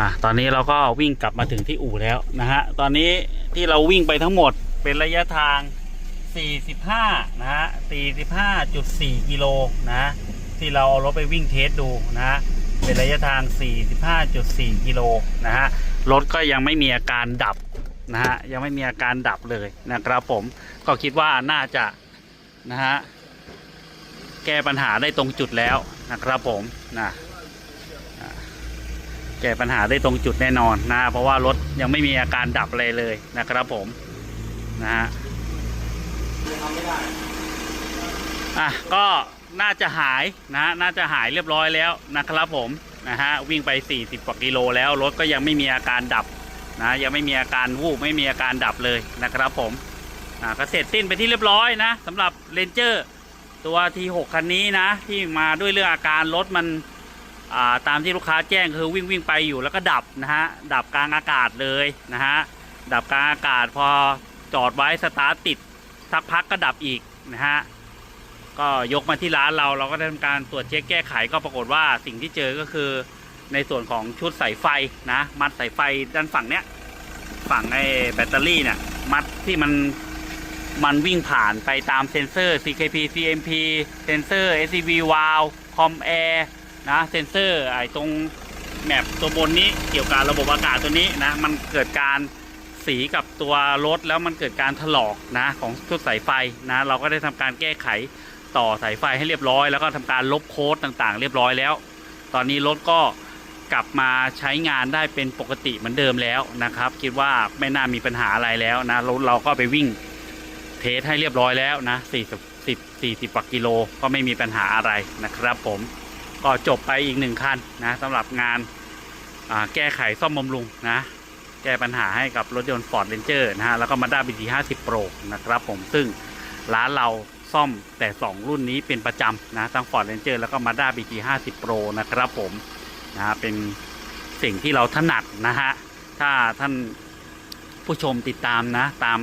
อะตอนนี้เราก็วิ่งกลับมาถึงที่อู่แล้วนะฮะ ตอนนี้ที่เราวิ่งไปทั้งหมดเป็นระยะทาง 45 นะฮะ 45.4 กิโลนะที่เราเอารถไปวิ่งเทสดูนะฮะ เป็นระยะทาง 45.4 กิโลนะฮะ รถก็ยังไม่มีอาการดับนะฮะ ยังไม่มีอาการดับเลยนะครับผม ก็คิดว่าน่าจะนะฮะ แก้ปัญหาได้ตรงจุดแล้วนะครับผมนะ ก้ปัญหาได้ตรงจุดแน่นอนนะเพราะว่ารถยังไม่มีอาการดับอะไรเลยนะครับผมนะฮะอะก็น่าจะหายนะฮะน่าจะหายเรียบร้อยแล้วนะครับผมนะฮะวิ่งไป 40 กว่ากิโลแล้วรถก็ยังไม่มีอาการดับนะยังไม่มีอาการวูบไม่มีอาการดับเลยนะครับผมอ่าก็เสร็จสิ้นไปที่เรียบร้อยนะสำหรับเรนเจอร์ตัวทีหกคันนี้นะที่มาด้วยเรื่องอาการรถมัน ตามที่ลูกค้าแจ้งคือวิ่งวิ่งไปอยู่แล้วก็ดับนะฮะดับกลางอากาศเลยนะฮะดับกลางอากาศพอจอดไว้สตาร์ทติดสักพักก็ดับอีกนะฮะก็ยกมาที่ร้านเราเราก็ได้ทำการตรวจเช็คแก้ไขก็ปรากฏว่าสิ่งที่เจอก็คือในส่วนของชุดสายไฟนะ มัดสายไฟด้านฝั่งเนี้ยฝั่งไอ้แบตเตอรี่เนี่ยมัดที่มันมันวิ่งผ่านไปตามเซ็นเซอร์ CKP CMP เซ็นเซอร์ SCV valve com air นะเซ็นเซอร์ไอ้ตรงแมปตัวบนนี้เกี่ยวกับระบบอากาศตัวนี้นะมันเกิดการสีกับตัวรถแล้วมันเกิดการถลอกนะของชุดสายไฟนะเราก็ได้ทำการแก้ไขต่อสายไฟให้เรียบร้อย แล้วก็ทำการลบโค้ดต่างๆ เรียบร้อยแล้ว ตอนนี้รถก็กลับมาใช้งานได้เป็นปกติเหมือนเดิมแล้วนะครับ คิดว่าไม่น่ามีปัญหาอะไรแล้วนะรถเราก็ไปวิ่งเทสให้เรียบร้อยแล้วนะ40 10 40กว่ากิโลก็ไม่มีปัญหาอะไรนะครับผม ก็จบไปอีกหนึ่งคันนะสำหรับงานาแก้ไขซ่อมบำรุงนะแก้ปัญหาให้กับรถยนต์ Ford Ranger นะฮะแล้วก็มาด้า BT 50 Pro นะครับผมซึ่งร้านเราซ่อมแต่ 2 รุ่นนี้เป็นประจำนะทั้ง Ford Ranger แล้วก็มาด้า BT 50 Pro นะครับผมนะฮะเป็นสิ่งที่เราถนัดนะฮะถ้าท่านผู้ชมติดตามนะตาม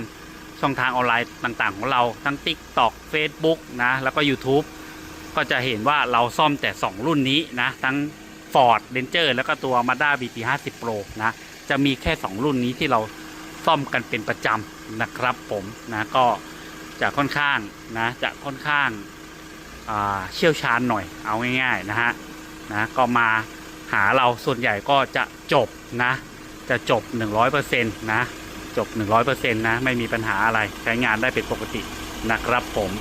ช่องทางออนไลน์ต่างๆ ของเราทั้ง TikTok Facebook นะแล้วก็ YouTube ก็จะเห็นว่าเราซ่อมแต่ 2 รุ่นนี้นะ ทั้ง Ford Ranger แล้วก็ตัว Mazda BT 50 Pro นะ จะมีแค่ 2 รุ่นนี้ที่เราซ่อมกันเป็นประจำนะครับผมนะก็จะค่อนข้างนะจะค่อนข้างเชี่ยวชาญหน่อยเอาง่ายๆนะฮะนะก็มาหาเราส่วนใหญ่ก็จะจบนะ จะจบ 100%นะจบ 100%นะไม่มีปัญหาอะไรใช้งานได้เป็นปกตินะครับผม